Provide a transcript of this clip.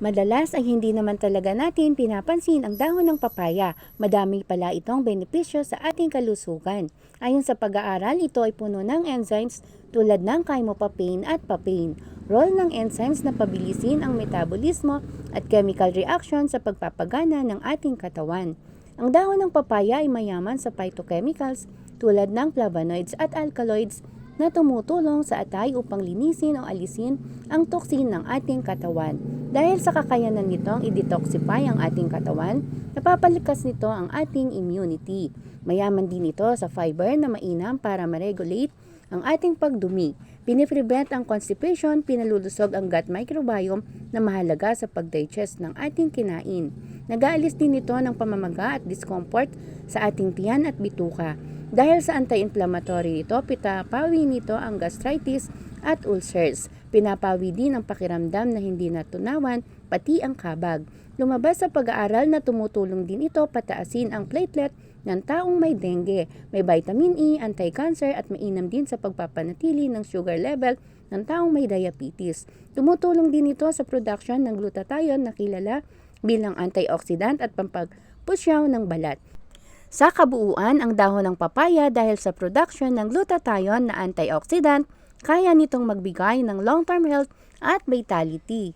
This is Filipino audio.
Madalas ay hindi naman talaga natin pinapansin ang dahon ng papaya. Madami pala itong benepisyo sa ating kalusugan. Ayon sa pag-aaral, ito ay puno ng enzymes tulad ng chymopapine at papain. Role ng enzymes na pabilisin ang metabolismo at chemical reaction sa pagpapagana ng ating katawan. Ang dahon ng papaya ay mayaman sa phytochemicals tulad ng flavonoids at alkaloids na tumutulong sa atay upang linisin o alisin ang toksin ng ating katawan. Dahil sa kakayanan nitong i-detoxify ang ating katawan, napapalikas nito ang ating immunity. Mayaman din ito sa fiber na mainam para ma-regulate ang ating pagdumi. Piniprevent ang constipation, pinalulusog ang gut microbiome na mahalaga sa pag-digest ng ating kinain. Nag-aalis din ito ng pamamaga at discomfort sa ating tiyan at bituka. Dahil sa anti-inflammatory ito, pitapawi nito ang gastritis at ulcers. Pinapawi din ang pakiramdam na hindi natunawan, pati ang kabag. Lumabas sa pag-aaral na tumutulong din ito pataasin ang platelet ng taong may dengue. May vitamin E, anti-cancer at mainam din sa pagpapanatili ng sugar level ng taong may diabetes. Tumutulong din ito sa production ng glutathione na kilala bilang antioxidant at pampagpusyaw ng balat. Sa kabuuan, ang dahon ng papaya dahil sa production ng glutathione na antioxidant, kaya nitong magbigay ng long-term health at vitality.